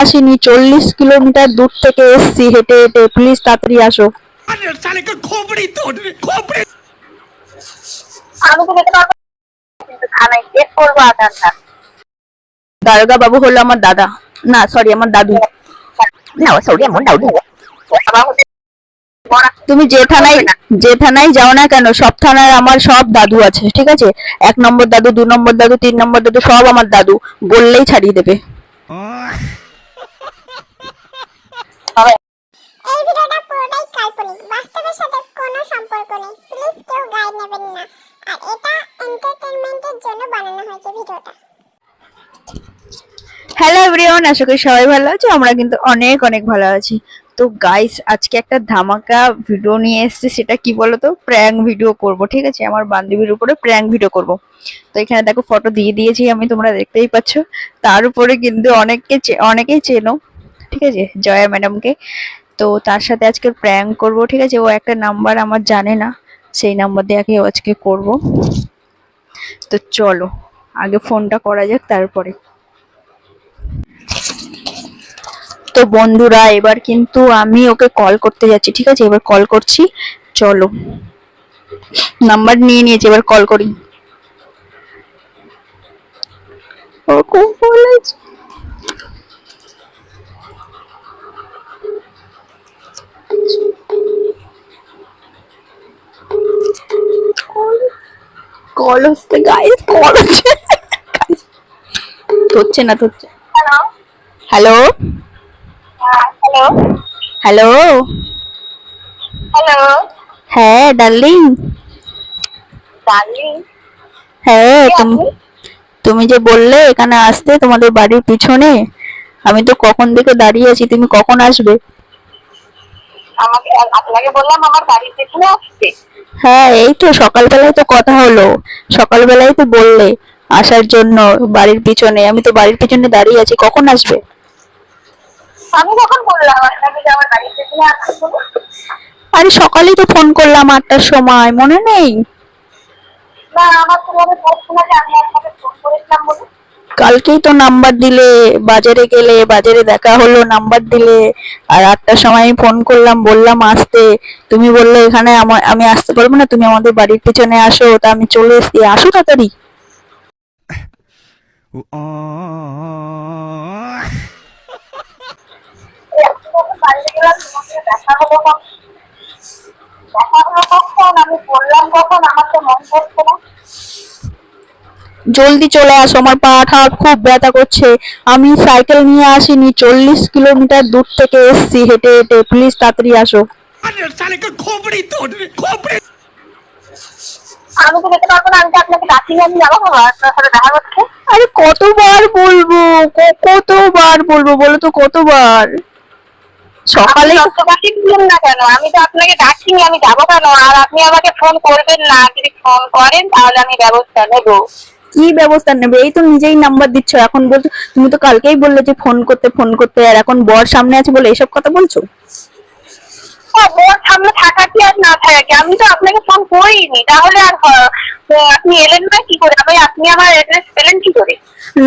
আসিনি চল্লিশ কিলোমিটার দূর থেকে এসছি হেঁটে হেঁটে প্লিজ তাড়াতাড়ি আসো। দারোগা বাবু হলো আমার দাদা। না সরি আমার দাদু। আমার তুমি যে থানায় যে থানায় যাও না কেন সব থানায় আমার সব দাদু আছে ঠিক আছে? এক নম্বর দাদু দু নম্বর দাদু তিন নম্বর দাদু সব আমার দাদু। বললেই ছাড়িয়ে দেবে। হবে। এই ভিডিওটা পুরোটাই কাল্পনিক। বাস্তবের সাথে কোনো সম্পর্ক নেই। প্লিজ কেউ গায়ে নেবেন না। আর এটা এন্টারটেইনমেন্টের জন্য বানানো হয়েছে ভিডিওটা। হ্যালো এভরিওয়ান আশা করি সবাই ভালো আছে। আমরা কিন্তু অনেক অনেক ভালো আছি। তো গাইস আজকে একটা ধামাকা ভিডিও নিয়ে এসেছি। সেটা কি বলতো? প্র্যাঙ্ক ভিডিও করব ঠিক আছে? আমার বান্ধবীর উপরে প্র্যাঙ্ক ভিডিও করব। তো এখানে দেখো ফটো দিয়ে দিয়েছি আমি তোমরা দেখতেই পাচ্ছ। তার উপরে কিন্তু অনেককে অনেকেই চেনো। ঠিক আছে? জয়া ম্যাডামকে। তো তার সাথে আজকে প্র্যাঙ্ক করব, ঠিক আছে? ও একটা নাম্বার আমার জানে না। সেই নাম্বার দিয়ে আগে আজকে করব। তো চলো, আগে ফোনটা করা যাক, তারপরে। তো বন্ধুরা, এবার কিন্তু আমি ওকে কল করতে যাচ্ছি, ঠিক আছে? এবার কল করছি। চলো। নাম্বার নিয়ে নিয়েছি, এবার কল করি। ও খুব কল হচ্ছে গাইস কল হচ্ছে। ধরছে না ধরছে। হ্যালো হ্যালো হ্যালো হ্যালো হ্যাঁ ডার্লিং ডার্লিং হ্যাঁ তুমি তুমি যে বললে এখানে আসতে তোমাদের বাড়ির পিছনে আমি তো কখন থেকে দাঁড়িয়ে আছি তুমি কখন আসবে? আমাকে আপনাকে বললাম আমার বাড়ির পেছনে আসছে হ্যাঁ এই তো সকালবেলায় তো কথা হলো। সকালবেলায় তো বললে আসার জন্য বাড়ির পিছনে। আমি তো বাড়ির পিছনে দাঁড়িয়ে আছি। কখন আসবে? আমি কখন বললাম আপনাকে যে আমার বাড়ির পেছনে বলে? আরে সকালেই তো ফোন করলাম আটটার সময়। মনে নেই? না আমার তো মনে পড়ছে না যে আমি আপনাকে ফোন করেছিলাম বলে। কালকেই তো নাম্বার দিলে বাজারে গেলে বাজারে দেখা হলো নাম্বার দিলে আর আটটার সময় আমি ফোন করলাম বললাম আসতে। তুমি বললে এখানে আমার আমি আসতে পারব না তুমি আমাদের বাড়ির পিছনে আসো তা আমি চলে এসছি। আসো তাড়াতাড়ি। দেখা হলো কখন? দেখা হলো কখন? আমি বললাম কখন? আমার তো মন পড়ছে না। জলদি চলে আসো আমার পা হাত খুব ব্যথা করছে। আমি সাইকেল নিয়ে আসিনি চল্লিশ কিলোমিটার দূর থেকে এসছি হেঁটে হেঁটে। প্লিজ তাড়াতাড়ি আসো। আমি তো যেতে পারব না আমি তো আপনাকে ডাকি আমি যাব আপনার সাথে দেখা করতে। আরে কতবার বলব কতবার বলব বলো তো কতবার? সকালে না কেন আমি তো আপনাকে ডাকি আমি যাব কেন? আর আপনি আমাকে ফোন করবেন না যদি ফোন করেন তাহলে আমি ব্যবস্থা নেব। কি ব্যবস্থা নেবে? এই তো নিজেই নাম্বার দিচ্ছ। এখন বলছো তুমি তো কালকেই বললে যে ফোন করতে ফোন করতে আর এখন বর সামনে আছে বলে এসব কথা বলছো? ও, ওর সামনে থাকা কি আর না থাকা কি আমি তো আপনাকে ফোন করিনি। তাহলে আর আপনি এলেন না কি করে? আমি আপনি আমার অ্যাড্রেস পেলেন কি করে?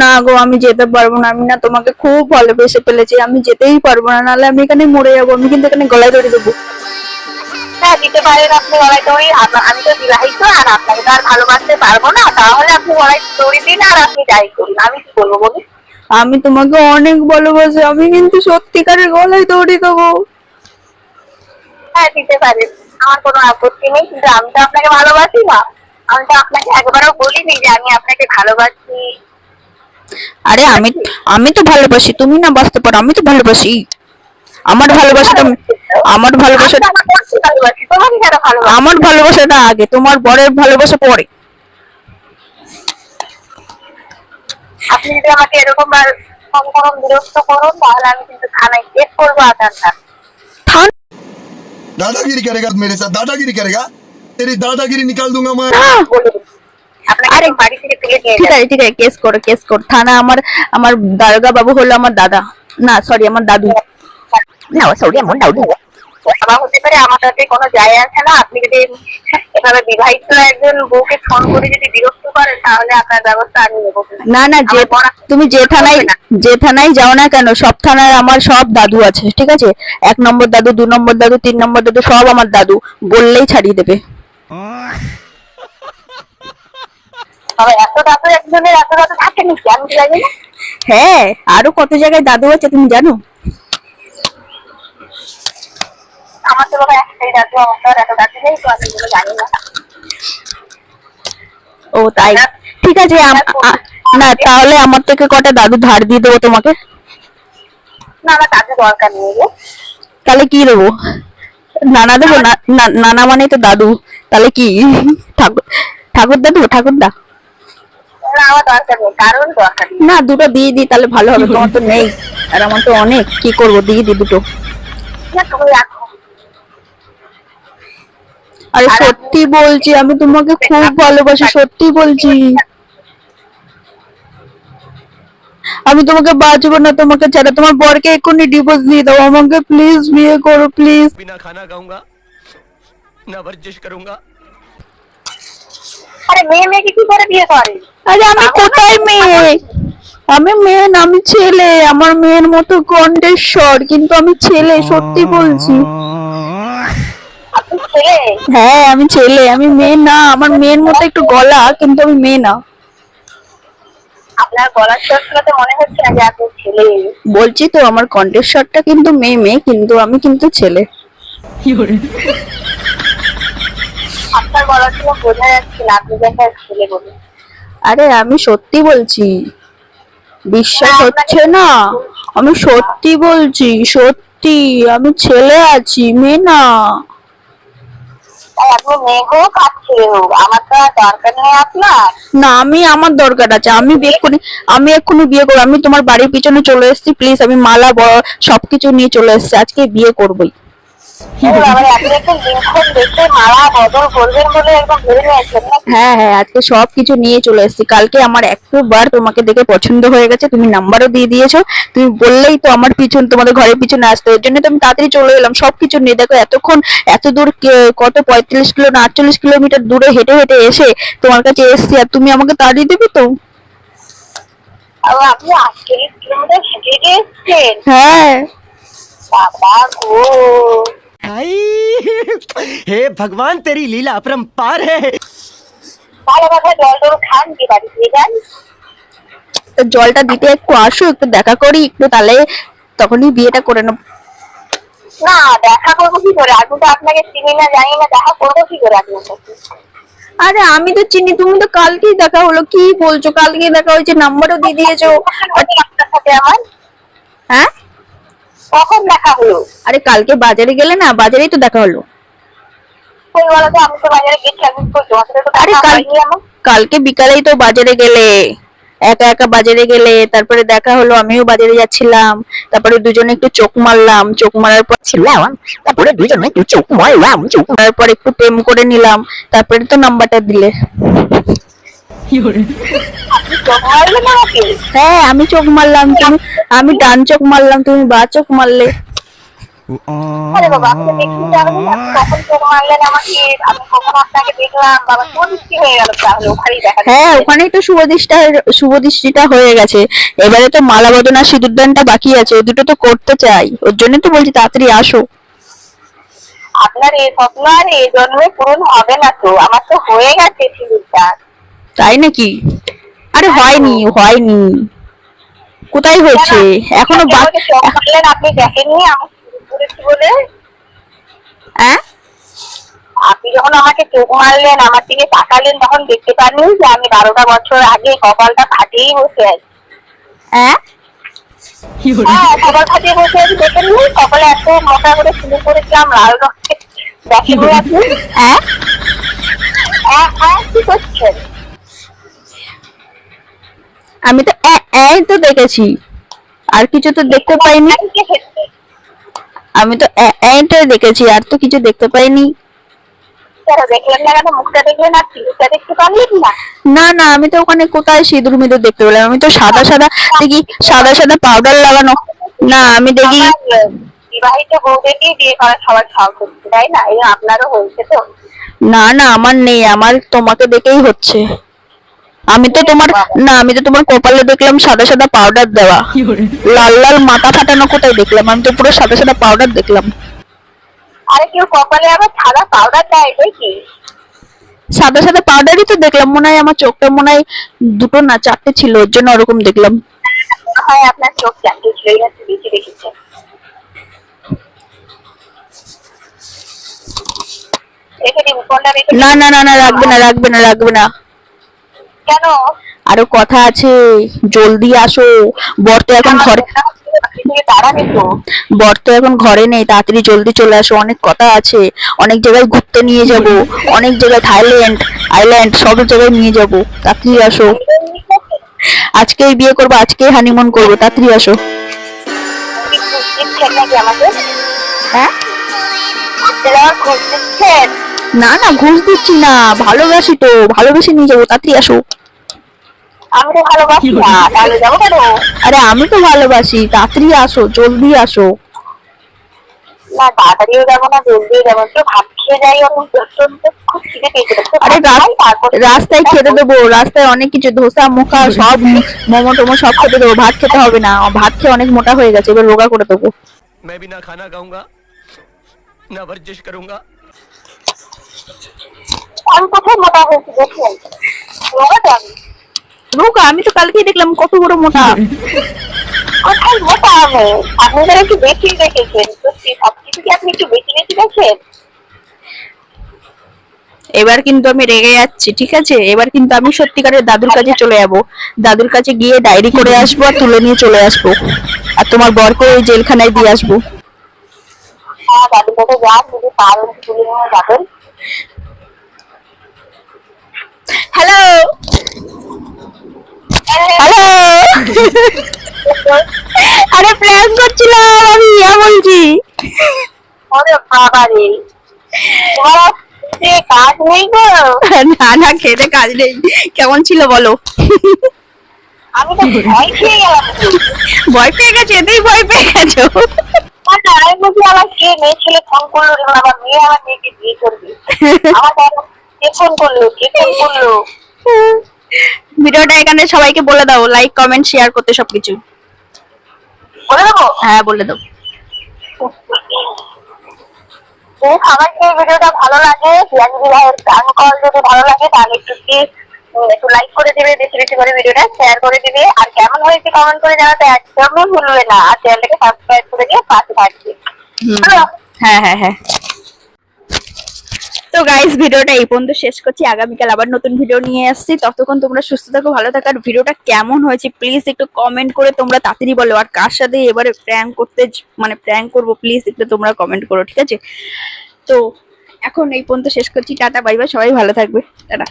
না গো আমি যেতে পারব না। আমি না তোমাকে খুব ভালোবেসে ফেলেছি। আমি যেতেই পারব না। নাহলে আমি এখানে মরে যাব। আমি কিন্তু এখানে গলায় ধরে দেবো। হ্যাঁ দিতে পারেন আপনি লড়াই দড়ি আমি তো বিবাহিত আর আপনাকে তো আর ভালোবাসতে পারব না। তাহলে আপনি লড়াই দড়ি দিন আর আপনি যাই করুন। আমি কি বলব বলুন? আমি তোমাকে অনেক ভালোবাসি। আমি কিন্তু সত্যিকারের গলায় দৌড়ি দেবো। হ্যাঁ দিতে পারেন। আমার কোনো আপত্তি নেই। কিন্তু আমি তো আপনাকে ভালোবাসি না। আমি তো আপনাকে একবারও বলিনি যে আমি আপনাকে ভালোবাসি। আরে আমি আমি তো ভালোবাসি। তুমি না বাঁচতে পারো। আমি তো ভালোবাসি। আমার ভালোবাসাটা আমার ভালোবাসাটা আমি তো আমার বরকে ভালোবাসি তোমাকে কেন ভালোবাসি আমার ভালোবাসাটা আগে তোমার বরের ভালোবাসা পরে আপনি যদি আমাকে এরকম বার ফোন করুন বিরক্ত করুন তাহলে আমি কিন্তু থানায় কেস করবো আধারটা থান दादागिरी करेगा मेरे साथ दादागिरी करेगा तेरी दादागिरी निकाल दूंगा मैं বলুন আপনাকে আরে, একদম বাড়ি থেকে তুলে নিয়ে ঠিক যাবো আছে ঠিক আছে কেস করো কেস করো থানা আমার আমার দারোগা বাবু হলো আমার দাদা না সরি আমার দাদু না সরি এমন ডাউট খারাপ হতে পারে আমার তাতে কোনো যায় আসে না। আপনি যদি এভাবে বিবাহিত একজন বউকে ফোন করে যদি বিরক্ত করেন তাহলে আপনার ব্যবস্থা আমি নেব। না না যে তুমি যে থানায়। যে থানায় যাও না কেন সব থানায় আমার সব দাদু আছে ঠিক আছে? এক নম্বর দাদু দু নম্বর দাদু তিন নম্বর দাদু সব আমার দাদু বললেই ছাড়িয়ে দেবে। এত দাদু একজনের এত দাদু থাকে নাকি আমি জানি হ্যাঁ আরও কত জায়গায় দাদু আছে তুমি জানো? আমার তো বাবা একটাই দাদু আমার তো এত দাদু নেই তো আমি এগুলো জানি না। ও তাই। ঠিক আছে না তাহলে আমার থেকে কটা দাদু ধার দিয়ে দেবো তোমাকে? না আমার দাদু দরকার নেই। তাহলে কি দেবো? নানা দেবো? না- না- নানা মানে তো দাদু। তাহলে কি? ঠাকুর ঠাকুর দাদু ঠাকুর দা? না আমার দরকার নেই কারণ দরকার না দুটো দিয়ে দিই তাহলে ভালো হবে। তোমার তো নেই আর আমার তো অনেক। কি করব? দিয়ে দিই দুটো। আরে সত্যি বলছি আমি তোমাকে খুব ভালোবাসি সত্যি বলছি। আমি তোমাকে বাঁচবো না তোমাকে ছাড়া। তোমার বরকে এখনই ডিভোর্স দিয়ে দাও। আমাকে প্লিজ বিয়ে করো প্লিজ বিনা খানা খাউঙ্গা না বর্জিশ করুঙ্গা। আরে মেয়ে মেয়ে কি করে বিয়ে করে? আরে আমি কোথায় মেয়ে? আমি মেয়ে না আমি ছেলে। আমার মেয়ের মতো কণ্ঠের কিন্তু আমি ছেলে সত্যি বলছি। হ্যাঁ আমি ছেলে আমি মেয়ে না আমার মেয়ের মতো একটু গলা কিন্তু আমি মেয়ে না। আপনার গলার স্বর মনে হচ্ছে না যে আপনি ছেলে? বলছি তো আমার কণ্ঠেশ্বরটা কিন্তু মেয়ে মেয়ে কিন্তু আমি কিন্তু ছেলে। আপনার গলার শুনে বোঝা যাচ্ছে না আপনি একটা ছেলে বলুন আরে আমি সত্যি বলছি। বিশ্বাস হচ্ছে না। আমি সত্যি বলছি সত্যি। আমি ছেলে আছি মেয়ে না। আমার দরকার নেই আপনার। না, আমি, আমার দরকার আছে। আমি এক্ষুনি আমি এক্ষুনি বিয়ে করব। আমি তোমার বাড়ির পিছনে চলে এসেছি। প্লিজ আমি মালা বড় সবকিছু নিয়ে চলে এসেছি। আজকে বিয়ে করবোই। হ্যাঁ হ্যাঁ আজকে সবকিছু নিয়ে চলে এসেছি। কালকে আমার একবার তোমাকে দেখে পছন্দ হয়ে গেছে। তুমি নাম্বারও দিয়ে দিয়েছ। তুমি বললেই তো আমার পিছন তোমাদের ঘরের পিছনে আসতে। ওর জন্য তো আমি তাড়াতাড়ি চলে এলাম। সবকিছু নিয়ে দেখো এতক্ষণ এত দূর কত পঁয়ত্রিশ কিলো না আটচল্লিশ কিলোমিটার দূরে হেঁটে হেঁটে এসে তোমার কাছে এসছি। আর তুমি আমাকে তাড়িয়ে দেবে তো? হ্যাঁ। বাবা গো। आई हे भगवान तेरी लीला अपरंपार है ভালো কথা জল টল খান কি বাড়ি দিয়ে যান তো জলটা দিতে একটু আসো একটু দেখা করি একটু তাহলে তখনই বিয়েটা করে নেবো না দেখা করবো কি করে আমি তো আপনাকে চিনি না জানি না দেখা করবো কি করে আপনার সাথে আরে আমি তো চিনি তুমি তো কালকেই দেখা হলো কি বলছো কালকেই দেখা হয়েছে নাম্বারও দিয়ে দিয়েছো আর আপনার সাথে আমার হ্যাঁ কখন দেখা হলো? আরে কালকে বাজারে গেলে না বাজারেই তো দেখা হলো। আরে কালকে বিকালেই তো বাজারে গেলে। একা একা বাজারে গেলে তারপরে দেখা হলো আমিও বাজারে যাচ্ছিলাম। তারপরে দুজনে একটু চোখ মারলাম চোখ মারার পর ছিলাম তারপরে দুজনে একটু চোখ মারলাম চোখ মারার পর একটু প্রেম করে নিলাম তারপরে তো নাম্বারটা দিলে। হ্যাঁ আমি চোখ মারলাম তুমি আমি ডান চোখ মারলাম তুমি বা চোখ মারলে। আরে তো দেখতে যাবেন না আপনি কখন চোখ মারলেন আমাকে আমি আপনাকে দেখলাম বাবা কোন কি হয়ে গেল তাহলে? ওখানেই হ্যাঁ তো শুভদৃষ্টা শুভদৃষ্টিটা হয়ে গেছে। এবারে তো মালা বদনা সিঁদুরদানটা বাকি আছে ওই দুটো তো করতে চাই। ওর জন্য তো বলছি তাড়াতাড়ি আসো। আপনার এই স্বপ্ন আর এই জন্মে পূরণ হবে না তো? আমার তো হয়ে গেছে সিঁদুরটা। তাই নাকি? আরে হয়নি হয়নি। কোথায় হয়েছে এখনও আপনি দেখেননি বলে। হ্যাঁ আপনি যখন আমাকে চোখ মারলেন আমার দিকে তাকালেন তখন দেখতে পাননি যে আমি বারোটা বছর আগে কপালটা ফাটিয়েই বসে আছি। হ্যাঁ হ্যাঁ কপাল ফাটিয়ে বসে আছি দেখেননি? কপালে এত মোটা করে সিঁদুর করেছিলাম লাল রঙের দেখেননি আপনি হ্যাঁ হ্যাঁ হ্যাঁ কি করছেন? আমি তো এই তো দেখেছি। আর কিছু তো দেখতে পাইনি। আমি তো এইটাই দেখেছি আর তো কিছু দেখতে পাইনি। না না? না না আমি তো ওখানে কোথায় সিঁদুর মিদুর দেখতে পেলাম? আমি তো সাদা সাদা দেখি সাদা সাদা পাউডার লাগানো। না আমি দেখি বিবাহিত বউদেরকেই বিয়ে করার সবার শখ হচ্ছে তাই না? এই আপনারও হয়েছে তো? না না আমার নেই আমার তোমাকে দেখেই হচ্ছে। আমি তো তোমার না আমি তো তোমার কপালে দেখলাম সাদা সাদা পাউডার দেওয়া। লাল লাল মাথা ফাটানো কোথায় দেখলাম? আমি তো পুরো সাদা সাদা পাউডার দেখলাম। আরে কেউ কপালে আবার সাদা পাউডার দেয় এটাই কি সাদা সাদা পাউডারই তো দেখলাম মনে হয় আমার চোখটা মনে হয় দুটো না চারটে ছিল ওর জন্য ওরকম দেখলাম। হয় আপনার চোখ চাকরি ছিল এই হচ্ছে বেশি দেখেছে। না না না না রাখবে না রাখবে না রাখবে না। কেন? আরও কথা আছে জলদি আসো। বর তো এখন ঘরে বর তো এখন ঘরে নেই তাড়াতাড়ি জলদি চলে আসো। অনেক কথা আছে। অনেক জায়গায় ঘুরতে নিয়ে যাব অনেক জায়গায় থাইল্যান্ড আইল্যান্ড সব জায়গায় নিয়ে যাব। তাড়াতাড়ি আসো? আজকেই বিয়ে করব আজকেই হানিমুন করব। তাড়াতাড়ি আসো? হ্যাঁ? দিচ্ছেন না না ঘুষ দিচ্ছি না ভালোবাসি তো ভালোবেসে নিয়ে যাবো তাড়াতাড়ি আসো আমি তো ভালোবাসি না তাহলে যাবো কেন আরে আমি তো ভালোবাসি তাড়াতাড়ি আসো জলদি আসো না তাড়াতাড়িও যাবো না জলদিও যাবো না। একটু ভাত খেয়ে যাই অন্য প্রচন্ড খুব খিদে পেয়েছে একটু আরে ভাত খাই, তারপর রাস- রাস্তায় খেতে দেবো রাস্তায় অনেক কিছু ধোসা মুখা সব মোমো টোমো সব খেতে দেবো ভাত খেতে হবে না ভাত খেয়ে অনেক মোটা হয়ে গেছে এবার রোগা করে দেবো मैं भी ना खाना खाऊंगा ना वर्जिश करूंगा আমি কোথায় মোটা হয়েছি দেখুন? আমি তো কালকেই দেখলাম কত বড় মোটা। কোথায় মোটা আমি? আপনি তো একটু বেশি দেখেছেন। সত্যি সব কি আপনি একটু বেশি বেশি দেখেন? এবার কিন্তু আমি রেগে যাচ্ছি ঠিক আছে? এবার কিন্তু আমি সত্যিকারের দাদুর কাছে চলে যাব। দাদুর কাছে গিয়ে ডায়েরি করে আসব আর তুলে নিয়ে চলে আসব। আর তোমার বরকে ওই জেলখানায় দিয়ে আসব। হ্যাঁ দাদুর কাছে যান যদি পারেন তুলে নিয়ে যাবেন। হ্যালো হ্যালো আরে প্ল্যান করছিলাম আমি ইয়া বলছি। বাবা রে কাজ নেই গো। না না খেতে কাজ নেই। কেমন ছিল বলো? আমি তো ভয় খেয়ে গেলাম। ভয় পেয়ে গেছে এতেই ভয় পেয়ে গেছো। আর না, আমি আমার কে মেয়ে ছেলে ফোন করল রে বাবা মেয়ে আমার মেয়েকে বিয়ে করবে। আমার কে ফোন করল কে ফোন করল? ভিডিওটা এখানে সবাইকে বলে দাও লাইক কমেন্ট শেয়ার করতে সবকিছু। বলে দেবো? হ্যাঁ বলে দাও। সবাইকে এই ভিডিওটা ভালো লাগে পিয়াজি ভাইয়ের গান কল যদি ভালো লাগে তাহলে একটু প্লিজ একটু লাইক করে দিবে বেশি বেশি করে ভিডিওটা শেয়ার করে দিবে। আর কেমন হয়েছে কমেন্ট করে জানাতে একদমই ভুলবে না। আর চ্যানেলটাকে সাবস্ক্রাইব করে দিয়ে পাশে থাকবে। হ্যাঁ হ্যাঁ হ্যাঁ। তো গাইস ভিডিওটা এই পর্যন্ত শেষ করছি। আগামীকাল আবার নতুন ভিডিও নিয়ে আসছি। ততক্ষণ তোমরা সুস্থ থাকো ভালো থাকো। আর ভিডিওটা কেমন হয়েছে প্লিজ একটু কমেন্ট করে তোমরা তাড়াতাড়ি বলো। আর কার সাথে এবারে প্র্যাঙ্ক করতে মানে প্র্যাঙ্ক করব প্লিজ একটু তোমরা কমেন্ট করো ঠিক আছে? তো এখন এই পর্যন্ত শেষ করছি। টাটা বাই বাই সবাই ভালো থাকবে। টাটা।